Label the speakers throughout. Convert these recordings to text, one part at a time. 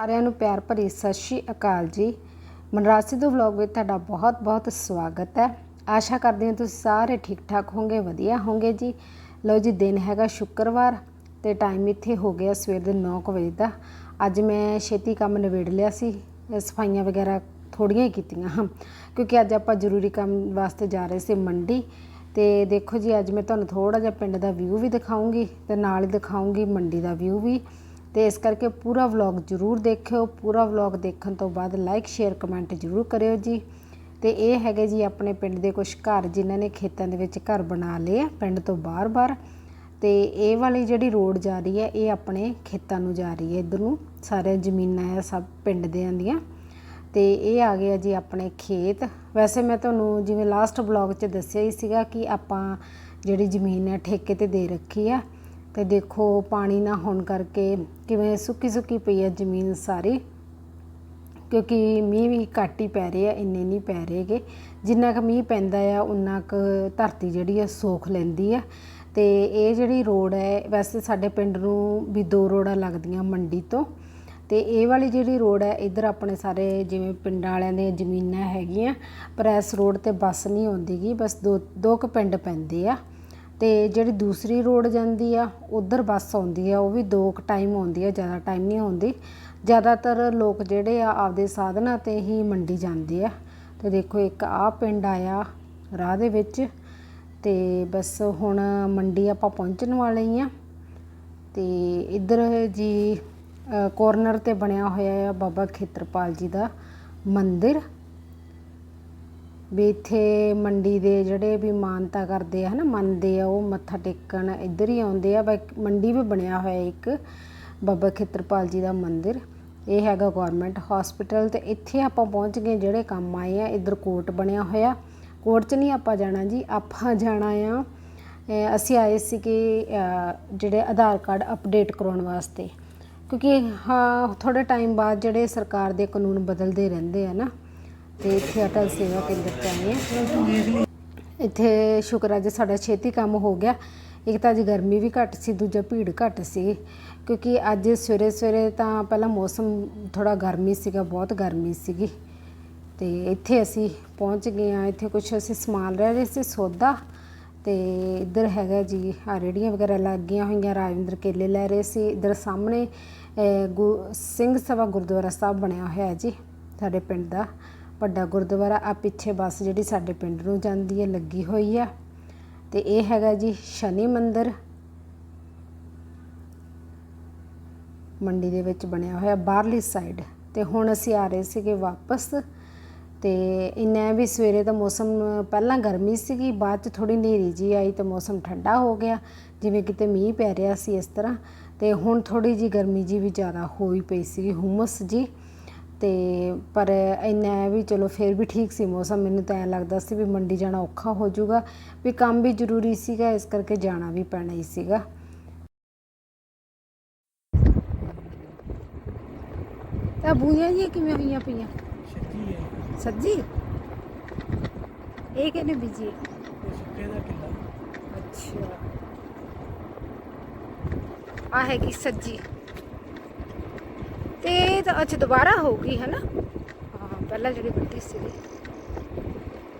Speaker 1: ਸਾਰਿਆਂ ਨੂੰ ਪਿਆਰ ਭਰੀ ਸਤਿ ਸ਼੍ਰੀ ਅਕਾਲ ਜੀ। ਮਨਰਾਜ ਸਿੱਧੂ ਵਲੌਗ ਵਿੱਚ ਤੁਹਾਡਾ ਬਹੁਤ-ਬਹੁਤ ਸਵਾਗਤ ਹੈ। ਆਸ਼ਾ ਕਰਦੇ ਹਾਂ ਤੁਸੀਂ ਸਾਰੇ ਠੀਕ ਠਾਕ ਹੋਵੋਗੇ, ਵਧੀਆ ਹੋਵੋਗੇ ਜੀ। ਲਓ ਜੀ, ਦਿਨ ਹੈਗਾ ਸ਼ੁੱਕਰਵਾਰ ਤੇ ਟਾਈਮ ਇੱਥੇ ਹੋ ਗਿਆ ਸਵੇਰ ਦੇ 9 ਵਜੇ ਦਾ। ਅੱਜ ਮੈਂ ਛੇਤੀ ਕੰਮ ਨਿਬੇੜ ਲਿਆ ਸੀ ਸਫਾਈਆਂ ਵਗੈਰਾ ਥੋੜੀਆਂ ਹੀ ਕੀਤੀਆਂ ਹਾਂ, ਕਿਉਂਕਿ ਅੱਜ ਆਪਾਂ ਜ਼ਰੂਰੀ ਕੰਮ ਵਾਸਤੇ ਜਾ ਰਹੇ ਸੀ ਮੰਡੀ। ਤੇ ਦੇਖੋ ਜੀ, ਅੱਜ ਮੈਂ ਤੁਹਾਨੂੰ ਥੋੜਾ ਜਿਹਾ ਪਿੰਡ ਦਾ ਵਿਊ ਵੀ ਦਿਖਾਉਂਗੀ ਤੇ ਨਾਲ ਹੀ ਦਿਖਾਉਂਗੀ ਮੰਡੀ ਦਾ ਵਿਊ ਵੀ। ਤੇ ਇਸ ਕਰਕੇ ਪੂਰਾ ਵਲੌਗ ਜਰੂਰ ਦੇਖਿਓ, ਪੂਰਾ ਵਲੌਗ ਦੇਖਣ ਤੋਂ ਬਾਅਦ ਲਾਈਕ ਸ਼ੇਅਰ ਕਮੈਂਟ ਜਰੂਰ ਕਰਿਓ ਜੀ। ਤੇ ਇਹ ਹੈਗੇ ਜੀ ਆਪਣੇ ਪਿੰਡ ਦੇ ਕੁਝ ਘਰ ਜਿਨ੍ਹਾਂ ਨੇ ਖੇਤਾਂ ਦੇ ਵਿੱਚ ਘਰ ਬਣਾ ਲਏ ਆ ਪਿੰਡ ਤੋਂ ਬਾਹਰ-ਬਾਹਰ ਤੇ ਇਹ ਵਾਲੀ ਜਿਹੜੀ ਰੋਡ ਜਾ ਰਹੀ ਹੈ, ਇਹ ਆਪਣੇ ਖੇਤਾਂ ਨੂੰ ਜਾ ਰਹੀ ਹੈ। ਇਧਰ ਨੂੰ ਸਾਰੇ ਜ਼ਮੀਨਾਂ ਆ, ਸਭ ਪਿੰਡ ਦੇ ਦੀਆਂ। ਤੇ ਇਹ ਆ ਗਿਆ ਜੀ ਆਪਣੇ ਖੇਤ। ਵੈਸੇ ਮੈਂ ਤੁਹਾਨੂੰ ਜਿਵੇਂ ਲਾਸਟ ਵਲੌਗ 'ਚ ਦੱਸਿਆ ਹੀ ਸੀਗਾ ਕਿ ਆਪਾਂ ਜਿਹੜੀ ਜ਼ਮੀਨ ਹੈ, ਠੇਕੇ ਤੇ ਦੇ ਰੱਖੀ ਆ। ਤੇ ਦੇਖੋ, ਪਾਣੀ ਨਾ ਹੋਣ ਕਰਕੇ ਕਿਵੇਂ ਸੁੱਕੀ ਸੁੱਕੀ ਪਈ ਹੈ ਜ਼ਮੀਨ ਸਾਰੀ। ਕਿਉਂਕਿ ਮੀਂਹ ਵੀ ਘੱਟ ਹੀ ਪੈ ਰਹੇ ਆ ਇੰਨੇ ਨਹੀਂ ਪੈ ਰਹੇਗੇ। ਜਿੰਨਾ ਕੁ ਮੀਂਹ ਪੈਂਦਾ ਆ ਉਨਾ ਕੁ ਧਰਤੀ ਜਿਹੜੀ ਆ ਸੋਖ ਲੈਂਦੀ ਆ। ਤੇ ਇਹ ਜਿਹੜੀ ਰੋਡ ਹੈ, ਵੈਸੇ ਸਾਡੇ ਪਿੰਡ ਨੂੰ ਵੀ ਦੋ ਰੋਡਾਂ ਲੱਗਦੀਆਂ ਮੰਡੀ ਤੋਂ। ਤੇ ਇਹ ਵਾਲੀ ਜਿਹੜੀ ਰੋਡ ਹੈ, ਇਧਰ ਆਪਣੇ ਸਾਰੇ ਜਿਵੇਂ ਪਿੰਡਾਂ ਵਾਲਿਆਂ ਦੇ ਜ਼ਮੀਨਾਂ ਹੈਗੀਆਂ, ਪਰ ਇਸ ਰੋਡ ਤੇ ਬੱਸ ਨਹੀਂ ਆਉਂਦੀਗੀ, ਬਸ ਦੋ ਦੋ ਕੁ ਪਿੰਡ ਪੈਂਦੇ ਆ। ਅਤੇ ਜਿਹੜੀ ਦੂਸਰੀ ਰੋਡ ਜਾਂਦੀ ਆ, ਉੱਧਰ ਬੱਸ ਆਉਂਦੀ ਆ, ਉਹ ਵੀ ਦੋ ਕੁ ਟਾਈਮ ਆਉਂਦੀ ਆ, ਜ਼ਿਆਦਾ ਟਾਈਮ ਨਹੀਂ ਆਉਂਦੀ। ਜ਼ਿਆਦਾਤਰ ਲੋਕ ਜਿਹੜੇ ਆ, ਆਪਦੇ ਸਾਧਨਾਂ ਤੇ ਹੀ ਮੰਡੀ ਜਾਂਦੇ ਆ। ਅਤੇ ਦੇਖੋ, ਇੱਕ ਆਹ ਪਿੰਡ ਆਇਆ ਰਾਹ ਦੇ ਵਿੱਚ ਅਤੇ ਬਸ ਹੁਣ ਮੰਡੀ ਆਪਾਂ ਪਹੁੰਚਣ ਵਾਲੇ ਹੀ ਆ। ਅਤੇ ਇੱਧਰ ਜੀ ਕੋਰਨਰ ਤੇ ਬਣਿਆ ਹੋਇਆ ਆ ਬਾਬਾ ਖੇਤਰਪਾਲ ਜੀ ਦਾ ਮੰਦਿਰ। ਵੀ ਇੱਥੇ ਮੰਡੀ ਦੇ ਜਿਹੜੇ ਵੀ ਮਾਨਤਾ ਕਰਦੇ ਆ, ਹਨਾ, ਮੰਨਦੇ ਆ, ਉਹ ਮੱਥਾ ਟੇਕਣ ਇੱਧਰ ਹੀ ਆਉਂਦੇ ਆ ਬਾਕੀ ਮੰਡੀ ਵੀ ਬਣਿਆ ਹੋਇਆ ਇੱਕ, ਬਾਬਾ ਖੇਤਰਪਾਲ ਜੀ ਦਾ ਮੰਦਿਰ। ਇਹ ਹੈਗਾ ਗਵਰਨਮੈਂਟ ਹਸਪੀਟਲ ਤੇ ਇੱਥੇ ਆਪਾਂ ਪਹੁੰਚ ਗਏ, ਜਿਹੜੇ ਕੰਮ ਆਏ ਆ, ਇੱਧਰ ਕੋਰਟ ਬਣਿਆ ਹੋਇਆ। ਕੋਰਟ 'ਚ ਨਹੀਂ ਆਪਾਂ ਜਾਣਾ ਜੀ, ਆਪਾਂ ਜਾਣਾ ਆ ਅਸੀਂ ਆਏ ਸੀ ਕਿ ਜਿਹੜੇ ਆਧਾਰ ਕਾਰਡ ਅਪਡੇਟ ਕਰਾਉਣ ਵਾਸਤੇ। ਕਿਉਂਕਿ ਹਾਂ ਥੋੜੇ ਟਾਈਮ ਬਾਅਦ ਜਿਹੜੇ ਸਰਕਾਰ ਦੇ ਕਾਨੂੰਨ ਬਦਲਦੇ ਰਹਿੰਦੇ ਆ ਨਾ। ਤੇ ਇੱਥੇ ਅਟਲ ਸੇਵਾ ਕੇਂਦਰ ਚ ਆਏ ਆ ਇੱਥੇ ਸ਼ੁਕਰ ਅੱਜ ਸਾਡਾ ਛੇਤੀ ਕੰਮ ਹੋ ਗਿਆ। ਇੱਕ ਤਾਂ ਅੱਜ ਗਰਮੀ ਵੀ ਘੱਟ ਸੀ, ਦੂਜਾ ਭੀੜ ਘੱਟ ਸੀ, ਕਿਉਂਕਿ ਅੱਜ ਸਵੇਰੇ ਸਵੇਰੇ ਤਾਂ ਪਹਿਲਾਂ ਮੌਸਮ ਥੋੜਾ ਗਰਮੀ ਸੀਗਾ, ਬਹੁਤ ਗਰਮੀ ਸੀਗੀ। ਤੇ ਇੱਥੇ ਅਸੀਂ ਪਹੁੰਚ ਗਏ ਆ ਇੱਥੇ ਕੁਝ ਅਸੀਂ ਸਮਾਨ ਰਹਿ ਰਹੇ ਸੀ, ਸੌਦਾ। ਤੇ ਇੱਧਰ ਹੈਗਾ ਜੀ ਆ ਰੇੜੀਆਂ ਵਗੈਰਾ ਲੱਗ ਗਈਆਂ ਹੋਈਆਂ, ਰਾਜਿੰਦਰ ਕੇਲੇ ਲੈ ਰਹੇ ਸੀ। ਇੱਧਰ ਸਾਹਮਣੇ ਗੁ- ਸਿੰਘ ਸਭਾ ਗੁਰਦੁਆਰਾ ਸਾਹਿਬ ਬਣਿਆ ਹੋਇਆ ਜੀ, ਸਾਡੇ ਪਿੰਡ ਦਾ। ਵੱਡਾ ਗੁਰਦੁਆਰਾ ਆ ਪਿੱਛੇ ਬੱਸ ਜਿਹੜੀ ਸਾਡੇ ਪਿੰਡ ਨੂੰ ਜਾਂਦੀ ਹੈ, ਲੱਗੀ ਹੋਈ ਆ। ਤੇ ਇਹ ਹੈਗਾ ਜੀ ਸ਼ਨੀ ਮੰਦਿਰ। ਮੰਡੀ ਦੇ ਵਿੱਚ ਬਣਿਆ ਹੋਇਆ ਬਾਹਰਲੀ ਸਾਈਡ ਤੇ ਹੁਣ ਅਸੀਂ ਆ ਰਹੇ ਸੀਗੇ ਵਾਪਸ। ਤੇ ਇੰਨਾ ਵੀ ਸਵੇਰੇ ਤਾਂ ਮੌਸਮ, ਪਹਿਲਾਂ ਗਰਮੀ ਸੀਗੀ, ਬਾਅਦ ਚ ਥੋੜੀ ਹਨੇਰੀ ਜੀ ਆਈ ਤੇ ਮੌਸਮ ਠੰਡਾ ਹੋ ਗਿਆ। ਜਿਵੇਂ ਕਿਤੇ ਮੀਂਹ ਪੈ ਰਿਹਾ ਸੀ ਇਸ ਤਰ੍ਹਾਂ। ਤੇ ਹੁਣ ਥੋੜੀ ਜੀ ਗਰਮੀ ਜੀ ਵੀ ਜ਼ਿਆਦਾ ਹੋਈ ਪਈ ਸੀਗੀ ਹੁਮਸ ਜੀ। ਤੇ ਪਰ ਇੰਨਾ ਹੈ ਵੀ ਚਲੋ ਫਿਰ ਵੀ ਠੀਕ ਸੀ ਮੌਸਮ ਮੈਨੂੰ ਤਾਂ ਐਂ ਲੱਗਦਾ ਸੀ ਵੀ ਮੰਡੀ ਜਾਣਾ ਔਖਾ ਹੋ ਜਾਊਗਾ ਵੀ ਕੰਮ ਵੀ ਜ਼ਰੂਰੀ ਸੀਗਾ ਇਸ ਕਰਕੇ ਜਾਣਾ ਵੀ ਪੈਣਾ ਹੀ ਸੀਗਾ। ਤਾਂ ਬੂਈਆਂ ਜੀ ਕਿਵੇਂ ਹੋਈਆਂ ਪਈਆਂ?
Speaker 2: ਹੈ।
Speaker 1: ਸੱਜੀ? ਇਹ ਕਿਹਨੇ ਬੀਜੀ?
Speaker 2: ਸੁੱਕੇ ਦਾ ਕਿੱਲਾ।
Speaker 1: ਅੱਛਾ। ਆ ਹੈਗੀ ਸੱਜੀ। ਇਹ ਤਾਂ ਅੱਛਾ ਦੁਬਾਰਾ ਹੋਊਗੀ ਹੈ ਨਾ? ਹਾਂ, ਪਹਿਲਾਂ ਜਿਹੜੀ ਵੱਡੀ ਸੀ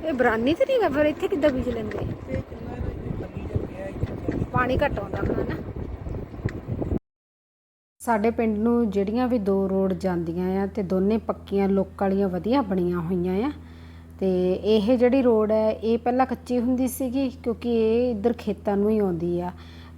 Speaker 1: ਇਹ ਬਰਾਨੀ ਤੇ ਨਹੀਂ ਫਿਰ ਇੱਥੇ ਕਿੱਦਾਂ ਬੀਜ ਲੈਂਦੇ? ਪਾਣੀ ਘੱਟ ਆਉਂਦਾ ਹੋਣਾ ਨਾ। ਸਾਡੇ ਪਿੰਡ ਨੂੰ ਜਿਹੜੀਆਂ ਵੀ ਦੋ ਰੋਡ ਜਾਂਦੀਆਂ ਆ ਤੇ ਦੋਨੇ ਪੱਕੀਆਂ ਲੋਕਾਂ ਵਾਲੀਆਂ ਵਧੀਆ ਬਣੀਆਂ ਹੋਈਆਂ ਆ। ਤੇ ਇਹ ਜਿਹੜੀ ਰੋਡ ਹੈ, ਇਹ ਪਹਿਲਾਂ ਕੱਚੀ ਹੁੰਦੀ ਸੀਗੀ ਕਿਉਂਕਿ ਇਹ ਇੱਧਰ ਖੇਤਾਂ ਨੂੰ ਹੀ ਆਉਂਦੀ ਆ।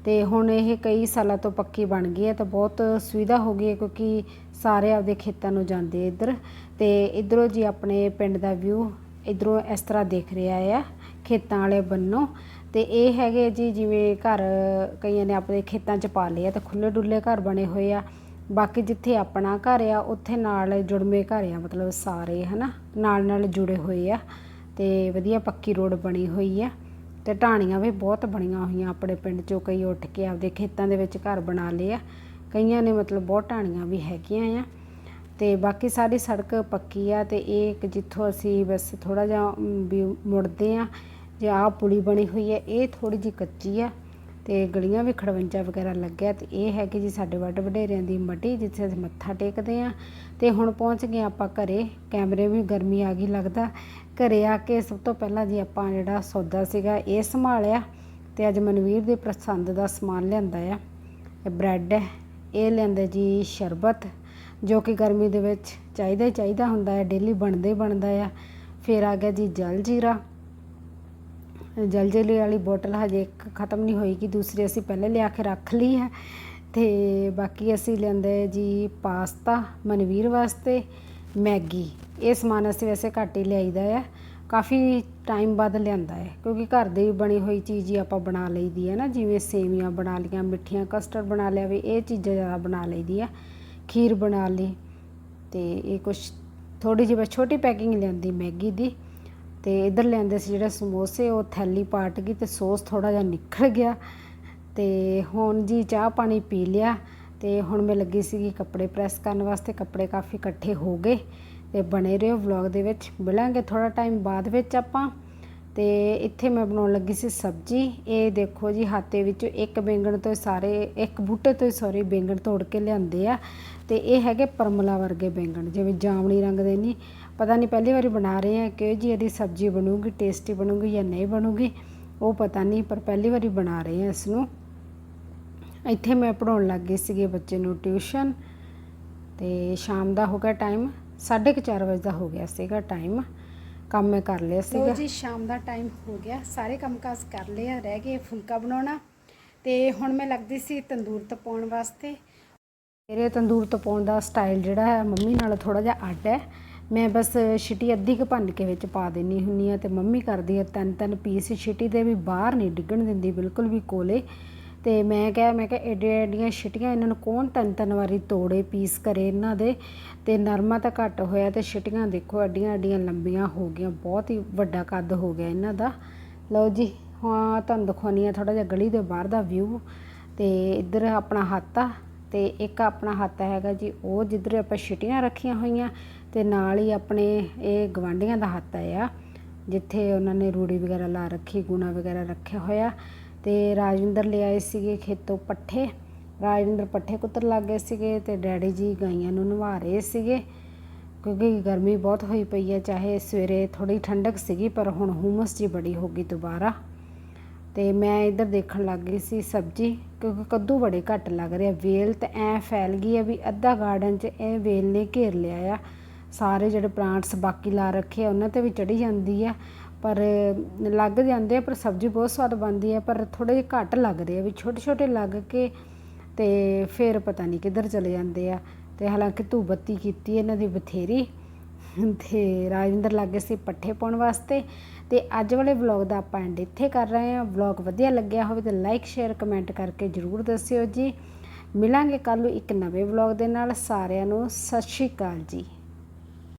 Speaker 1: ਤੇ ਹੁਣ ਇਹ ਕਈ ਸਾਲਾਂ ਤੋਂ ਪੱਕੀ ਬਣ ਗਈ ਹੈ ਤਾਂ ਬਹੁਤ ਸੁਵਿਧਾ ਹੋ ਗਈ ਹੈ ਕਿਉਂਕਿ ਸਾਰੇ ਆਪਦੇ ਖੇਤਾਂ ਨੂੰ ਜਾਂਦੇ ਇੱਧਰ। ਤੇ ਇਧਰੋਂ ਜੀ ਆਪਣੇ ਪਿੰਡ ਦਾ ਵਿਊ ਇਧਰੋਂ ਇਸ ਤਰ੍ਹਾਂ ਦੇਖ ਰਿਹਾ ਆ, ਖੇਤਾਂ ਵਾਲੇ ਬੰਨੋਂ ਤੇ ਇਹ ਹੈਗੇ ਜੀ ਜਿਵੇਂ ਘਰ ਕਈਆਂ ਨੇ ਆਪਣੇ ਖੇਤਾਂ 'ਚ ਪਾ ਲਏ ਆ ਤੇ ਖੁੱਲੇ ਡੁੱਲੇ ਘਰ ਬਣੇ ਹੋਏ ਆ। ਬਾਕੀ ਜਿੱਥੇ ਆਪਣਾ ਘਰ ਆ, ਉੱਥੇ ਨਾਲ ਜੁੜਵੇਂ ਘਰ ਆ, ਮਤਲਬ ਸਾਰੇ ਹਨਾ, ਨਾਲ ਨਾਲ ਜੁੜੇ ਹੋਏ ਆ। ਤੇ ਵਧੀਆ ਪੱਕੀ ਰੋਡ ਬਣੀ ਹੋਈ ਆ। ਤੇ ਢਾਣੀਆਂ ਵੀ ਬਹੁਤ ਬਣੀਆਂ ਹੋਈਆਂ ਆਪਣੇ ਪਿੰਡ 'ਚੋਂ। ਕਈ ਉੱਠ ਕੇ ਆਪਦੇ ਖੇਤਾਂ ਦੇ ਵਿੱਚ ਘਰ ਬਣਾ ਲਏ ਆ। ਕਈਆਂ ਨੇ ਮਤਲਬ ਬਹੁਤ ਢਾਣੀਆਂ ਵੀ ਹੈਗੀਆਂ ਆ। ਤੇ ਬਾਕੀ ਸਾਡੀ ਸੜਕ ਪੱਕੀ ਆ ਤੇ ਇਹ ਇੱਕ ਜਿੱਥੋਂ ਅਸੀਂ ਬਸ ਥੋੜਾ ਜਿਹਾ ਵੀ ਮੁੜਦੇ ਆ। ਜੇ ਆਹ ਪੁਲੀ ਬਣੀ ਹੋਈ ਹੈ ਇਹ ਥੋੜੀ ਜਿਹੀ ਕੱਚੀ ਆ। ਤੇ ਗਲੀਆਂ ਵੀ ਖੜਵੰਜਾ ਵਗੈਰਾ ਲੱਗਿਆ ਤੇ ਇਹ ਹੈ ਕਿ ਜੀ ਸਾਡੇ ਵੱਡ ਵਡੇਰਿਆਂ ਦੀ ਮੱਟੀ ਜਿੱਥੇ ਅਸੀਂ ਮੱਥਾ ਟੇਕਦੇ ਆ ਤੇ ਹੁਣ ਪਹੁੰਚ ਗਏ ਆਪਾਂ ਘਰੇ, ਕੈਮਰੇ ਵੀ ਗਰਮੀ ਆ ਗਈ ਲੱਗਦਾ। ਘਰੇ ਆ ਕੇ ਸਭ ਤੋਂ ਪਹਿਲਾਂ ਜੀ ਆਪਾਂ ਜਿਹੜਾ ਸੌਦਾ ਸੀਗਾ ਇਹ ਸੰਭਾਲਿਆ ਤੇ ਅੱਜ ਮਨਵੀਰ ਦੇ ਪਸੰਦ ਦਾ ਸਮਾਨ ਲਿਆਂਦਾ ਆ। ਇਹ ਬ੍ਰੈਡ ਹੈ, ਇਹ ਲਿਆਂਦਾ ਜੀ ਸ਼ਰਬਤ, ਜੋ ਕਿ ਗਰਮੀ ਦੇ ਵਿੱਚ ਚਾਹੀਦਾ ਹੀ ਚਾਹੀਦਾ ਹੁੰਦਾ ਹੈ, ਡੇਲੀ ਬਣਦਾ ਹੀ ਬਣਦਾ ਆ। ਫਿਰ ਆ ਗਿਆ ਜੀ ਜਲ ਜੀਰਾ। ਜਲ ਜੀਰੇ ਵਾਲੀ ਬੋਟਲ ਹਜੇ ਇੱਕ ਖਤਮ ਨਹੀਂ ਹੋਈ ਕਿ ਦੂਸਰੀ ਅਸੀਂ ਪਹਿਲੇ ਲਿਆ ਕੇ ਰੱਖ ਲਈ ਹੈ। ਤੇ ਬਾਕੀ ਅਸੀਂ ਲਿਆਂਦੇ ਜੀ ਪਾਸਤਾ ਮਨਵੀਰ ਵਾਸਤੇ, ਮੈਗੀ। ਇਹ ਸਮਾਨ ਅਸੀਂ ਵੈਸੇ ਘੱਟ ਹੀ ਲਿਆਈਦਾ ਹੈ ਕਾਫੀ ਟਾਈਮ ਬਾਅਦ ਲਿਆਂਦਾ ਹੈ ਕਿਉਂਕਿ ਘਰ ਦੇ ਦੀ ਬਣੀ ਹੋਈ ਚੀਜ਼ ਹੀ ਆਪਾਂ ਬਣਾ ਲਈਦੀ ਹੈ ਨਾ, ਜਿਵੇਂ ਸੇਵੀਆਂ ਬਣਾ ਲੀਆਂ ਮਿੱਠੀਆਂ ਕਸਟਰਡ ਬਣਾ ਲਿਆ ਵੀ ਇਹ ਚੀਜ਼ਾਂ ਜ਼ਿਆਦਾ ਬਣਾ ਲਈਦੀ ਆ। ਖੀਰ ਬਣਾ ਲਈ ਤੇ ਇਹ ਕੁਛ ਥੋੜੀ ਜਿਹੀ ਬਸ ਛੋਟੀ ਪੈਕਿੰਗ ਲਿਆਂਦੀ ਮੈਗੀ ਦੀ। ਤੇ ਇਧਰ ਲਿਆਂਦੇ ਸੀ ਜਿਹੜੇ ਸਮੋਸੇ, ਉਹ ਥੈਲੀ ਪਾਟ ਗਈ ਤੇ ਸੌਸ ਥੋੜਾ ਜਿਹਾ ਨਿਕਲ ਗਿਆ। ਤੇ ਹੁਣ ਜੀ ਚਾਹ ਪਾਣੀ ਪੀ ਲਿਆ ਤੇ ਹੁਣ ਮੈਂ ਲੱਗੀ ਸੀਗੀ ਕੱਪੜੇ ਪ੍ਰੈਸ ਕਰਨ ਵਾਸਤੇ, ਕੱਪੜੇ ਕਾਫੀ ਇਕੱਠੇ ਹੋ ਗਏ ਤੇ ਬਣੇ ਰਹੋ ਵਲੌਗ ਦੇ ਵਿੱਚ। ਮਿਲਾਂਗੇ ਥੋੜਾ ਟਾਈਮ ਬਾਅਦ ਵਿੱਚ ਆਪਾਂ। ਤੇ ਇੱਥੇ ਮੈਂ ਬਣਾਉਣ ਲੱਗੀ ਸੀ ਸਬਜੀ। ਇਹ ਦੇਖੋ ਜੀ, ਹਾਤੇ ਵਿੱਚੋਂ ਇੱਕ ਬੈਂਗਣ ਤੋਂ ਸਾਰੇ, ਇੱਕ ਬੂਟੇ ਤੋਂ ਸੌਰੀ ਬੈਂਗਣ ਤੋੜ ਕੇ ਲਿਆਂਦੇ ਆ। ਤੇ ਇਹ ਹੈਗੇ ਪਰਮਲਾ ਵਰਗੇ ਬੈਂਗਣ, ਜਿਵੇਂ ਜਾਮਣੀ ਰੰਗ ਦੇ ਨਹੀਂ ਪਤਾ ਨਹੀਂ ਪਹਿਲੀ ਵਾਰੀ ਬਣਾ ਰਹੇ ਆ ਕਿ ਜੀ ਇਹਦੀ ਸਬਜੀ ਬਣੂਗੀ ਟੇਸਟੀ ਬਣੂਗੀ ਜਾਂ ਨਹੀਂ ਬਣੂਗੀ ਉਹ ਪਤਾ ਨਹੀਂ ਪਰ ਪਹਿਲੀ ਵਾਰੀ ਬਣਾ ਰਹੇ ਆ ਇਸ ਨੂੰ ਇੱਥੇ ਮੈਂ ਪੜਾਉਣ ਲੱਗ ਗਈ ਸੀਗੀ ਬੱਚੇ ਨੂੰ ਟਿਊਸ਼ਨ ਤੇ ਸ਼ਾਮ ਦਾ ਹੋ ਗਿਆ ਟਾਈਮ 4:30 ਵਜੇ ਦਾ ਹੋ ਗਿਆ ਸੀਗਾ ਟਾਈਮ ਕੰਮ ਮੈਂ ਕਰ ਲਿਆ ਸੀਗਾ।
Speaker 3: ਲੋ ਜੀ ਸ਼ਾਮ ਦਾ ਟਾਈਮ ਹੋ ਗਿਆ ਸਾਰੇ ਕੰਮਕਾਜ ਕਰ ਲਿਆ ਰਹਿ ਗਏ ਫੁਲਕਾ ਬਣਾਉਣਾ ਤੇ ਹੁਣ ਮੈਂ ਲੱਗਦੀ ਸੀ ਤੰਦੂਰ ਤਪਾਉਣ ਵਾਸਤੇ।
Speaker 1: ਮੇਰੇ ਤੰਦੂਰ ਤੋਂ ਪਾਉਣ ਦਾ ਸਟਾਈਲ ਜਿਹੜਾ ਹੈ ਮੰਮੀ ਨਾਲ ਥੋੜਾ ਜਿਹਾ ਅੱਡ ਹੈ ਮੈਂ ਬਸ ਛਿਟੀ ਅੱਧੀ ਕੁ ਭੰਨ ਕੇ ਵਿੱਚ ਪਾ ਦਿੰਨੀ ਹੁੰਨੀ ਆ ਤੇ ਮੰਮੀ ਕਰਦੀ ਹੈ ਤਿੰਨ ਤਿੰਨ ਪੀਸ। ਛਿਟੀ ਦੇ ਵੀ ਬਾਹਰ ਨਹੀਂ ਡਿੱਗਣ ਦਿੰਦੀ, ਬਿਲਕੁਲ ਵੀ ਕੋਲੇ। ਤੇ ਮੈਂ ਕਿਹਾ ਮੈਂ ਕਿਹਾ ਏਡੇ ਏਡੀਆਂ ਛਿਟੀਆਂ ਇਹਨਾਂ ਨੂੰ ਕੌਣ ਤਿੰਨ ਤਿੰਨ ਵਾਰੀ ਤੋੜੇ, ਪੀਸ ਕਰੇ ਇਹਨਾਂ ਦੇ? ਤੇ ਨਰਮਾ ਤਾਂ ਘੱਟ ਹੋਇਆ ਤੇ ਛਿਟੀਆਂ ਦੇਖੋ ਐਡੀਆਂ ਐਡੀਆਂ ਲੰਬੀਆਂ ਹੋ ਗਈਆਂ, ਬਹੁਤ ਹੀ ਵੱਡਾ ਕੱਦ ਹੋ ਗਿਆ ਇਹਨਾਂ ਦਾ। ਲਓ ਜੀ ਹਾਂ ਤੁਹਾਨੂੰ ਦਿਖਾਉਂਦੀ ਹਾਂ ਥੋੜਾ ਜਿਹਾ ਗਲੀ ਦੇ ਬਾਹਰ ਦਾ ਵਿਊ ਤੇ ਇੱਧਰ ਆਪਣਾ ਹੱਥ ਆ। ਤੇ ਇੱਕ ਆਪਣਾ ਹੱਥ ਹੈਗਾ ਜੀ, ਉਹ ਜਿੱਧਰ ਆਪਾਂ ਛਿਟੀਆਂ ਰੱਖੀਆਂ ਹੋਈਆਂ ਤੇ ਨਾਲ ਹੀ ਆਪਣੇ ਇਹ ਗਵਾਂਢੀਆਂ ਦਾ ਹੱਥ ਆ ਜਿੱਥੇ ਉਹਨਾਂ ਨੇ ਰੂੜੀ ਵਗੈਰਾ ਲਾ ਰੱਖੀ, ਗੁਣਾ ਵਗੈਰਾ ਰੱਖਿਆ ਹੋਇਆ ਤੇ ਰਾਜਵਿੰਦਰ ਲੈ ਆਏ ਸੀਗੇ ਖੇਤੋਂ ਪੱਠੇ। ਰਾਜਵਿੰਦਰ ਪੱਠੇ ਕੁੱਤਰ ਲੱਗ ਗਏ ਸੀਗੇ ਤੇ ਡੈਡੀ ਜੀ ਗਾਈਆਂ ਨੂੰ ਨਵਾ ਰਹੇ ਸੀਗੇ। ਕਿਉਂਕਿ ਗਰਮੀ ਬਹੁਤ ਹੋਈ ਪਈ ਹੈ, ਚਾਹੇ ਸਵੇਰੇ ਥੋੜੀ ਠੰਡਕ ਸੀਗੀ, ਪਰ ਹੁਣ ਹੁਮਸ ਜੀ ਬੜੀ ਹੋ ਗਈ ਦੁਬਾਰਾ। ਤੇ ਮੈਂ ਇੱਧਰ ਦੇਖਣ ਲੱਗ ਗਈ ਸੀ ਸਬਜ਼ੀ, ਕਿਉਂਕਿ ਕੱਦੂ ਬੜੇ ਘੱਟ ਲੱਗ ਰਹੇ ਆ। ਵੇਲ ਤਾਂ ਐ ਫੈਲ ਗਈ ਆ ਵੀ ਅੱਧਾ ਗਾਰਡਨ 'ਚ ਇਹ ਵੇਲ ਨੇ ਘੇਰ ਲਿਆ ਆ। ਸਾਰੇ ਜਿਹੜੇ ਪਲਾਂਟਸ ਬਾਕੀ ਲਾ ਰੱਖੇ ਆ, ਉਹਨਾਂ ਤੇ ਵੀ ਚੜੀ ਜਾਂਦੀ ਆ। ਪਰ ਲੱਗ ਜਾਂਦੇ ਆ, ਪਰ ਸਬਜ਼ੀ ਬਹੁਤ ਸਵਾਦ ਬਣਦੀ ਆ, ਪਰ ਥੋੜੇ ਜਿਹੇ ਘੱਟ ਲੱਗਦੇ ਆ ਵੀ ਛੋਟੇ ਛੋਟੇ ਲੱਗ ਕੇ ਤੇ ਫਿਰ ਪਤਾ ਨਹੀਂ ਕਿੱਧਰ ਚਲੇ ਜਾਂਦੇ ਆ। ਤੇ ਹਾਲਾਂਕਿ ਧੂ ਬੱਤੀ ਕੀਤੀ, ਇਹਨਾਂ ਦੀ ਬਥੇਰੀ। ਤੇ ਰਾਜਿੰਦਰ ਲੱਗੇ ਸੀ ਪੱਠੇ ਪਾਉਣ ਵਾਸਤੇ। ਤੇ ਅੱਜ ਵਾਲੇ ਵਲੌਗ ਦਾ ਆਪਾਂ ਐਂਡ ਇੱਥੇ ਕਰ ਰਹੇ ਹਾਂ। ਵਲੌਗ ਵਧੀਆ ਲੱਗਿਆ ਹੋਵੇ ਤਾਂ ਲਾਈਕ ਸ਼ੇਅਰ ਕਮੈਂਟ ਕਰਕੇ ਜਰੂਰ ਦੱਸਿਓ ਜੀ। ਮਿਲਾਂਗੇ ਕੱਲ ਨੂੰ ਇੱਕ ਨਵੇਂ ਵਲੌਗ ਦੇ ਨਾਲ। ਸਾਰਿਆਂ ਨੂੰ ਸਤਿ ਸ਼੍ਰੀ ਅਕਾਲ ਜੀ।